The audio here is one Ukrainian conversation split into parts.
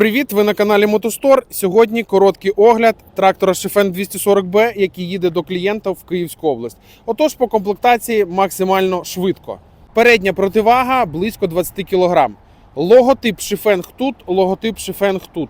Привіт! Ви на каналі Мотостор. Сьогодні короткий огляд трактора Шефен 240B, який їде до клієнта в Київську область. Отож, по комплектації максимально швидко. Передня противага близько 20 кг. Логотип Шефенг тут, логотип Шефенг тут.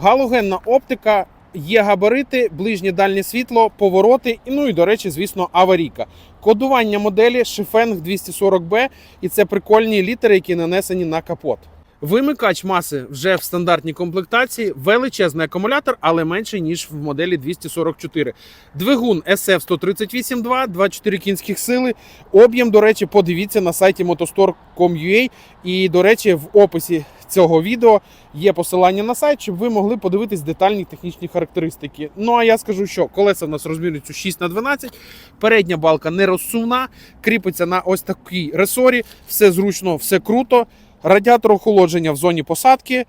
Галогенна оптика. Є габарити, ближнє дальнє світло, повороти, і ну і до речі, звісно, аварійка. Кодування моделі Шефенг 240B, і це прикольні літери, які нанесені на капот. Вимикач маси вже в стандартній комплектації, величезний акумулятор, але менший ніж в моделі 244. Двигун SF 138.2, 24 кінських сили. Об'єм, до речі, подивіться на сайті motostore.com.ua. І, до речі, в описі цього відео є посилання на сайт, щоб ви могли подивитись детальні технічні характеристики. Ну а я скажу, що колеса в нас розмірюються 6 на 12 передня балка не розсувна, кріпиться на ось такій ресорі, все зручно, все круто. Радіатор охолодження в зоні посадки.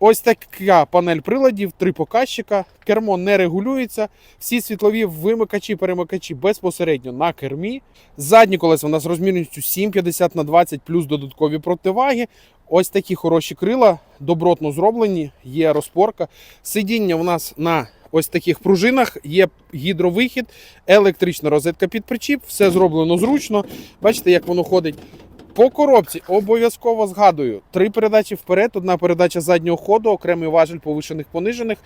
Ось така панель приладів, три показчика. Кермо не регулюється. Всі світлові вимикачі, перемикачі безпосередньо на кермі. Задні колеса у нас розмірністю 7,50 на 20 плюс додаткові противаги. Ось такі хороші крила, добротно зроблені, є розпорка. Сидіння у нас на ось таких пружинах, є гідровихід, електрична розетка під причіп, все зроблено зручно. Бачите, як воно ходить. По коробці обов'язково згадую: три передачі вперед, одна передача заднього ходу, окремий важель повишених понижених.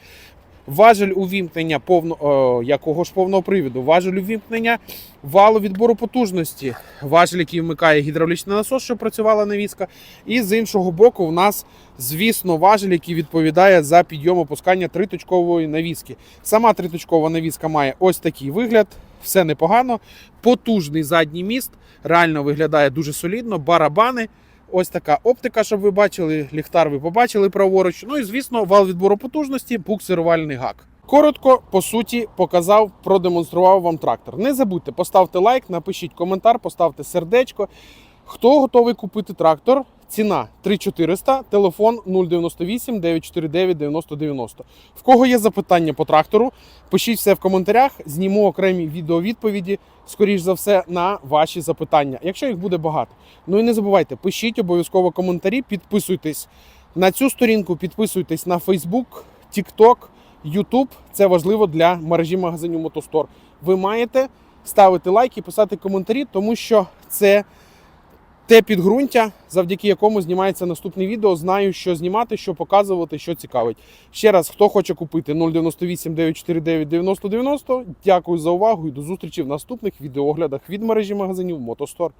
Важель увімкнення повно, о, якого ж повного привіду, важель увімкнення валу відбору потужності, важель, який вмикає гідравлічний насос, щоб працювала навіска. І з іншого боку, в нас, звісно, важель, який відповідає за підйом опускання триточкової навіски. Сама триточкова навіска має ось такий вигляд, все непогано. Потужний задній міст, реально виглядає дуже солідно, барабани. Ось така оптика, щоб ви бачили, ліхтар ви побачили праворуч. Ну і звісно, вал відбору потужності, буксирувальний гак. Коротко, по суті, показав, продемонстрував вам трактор. Не забудьте, поставте лайк, напишіть коментар, поставте сердечко. Хто готовий купити трактор? Ціна 3400, телефон 098 949 9090. В кого є запитання по трактору? Пишіть все в коментарях, зніму окремі відеовідповіді, скоріш за все, на ваші запитання, якщо їх буде багато. Ну і не забувайте, пишіть обов'язково коментарі, підписуйтесь на цю сторінку, підписуйтесь на Facebook, TikTok, YouTube. Це важливо для мережі магазинів Мотостор. Ви маєте ставити лайки, писати коментарі, тому що це те підґрунтя, завдяки якому знімається наступне відео. Знаю, що знімати, що показувати, що цікавить. Ще раз, хто хоче купити 098 949 9090, Дякую за увагу і до зустрічі в наступних відеооглядах від мережі магазинів Мотостор.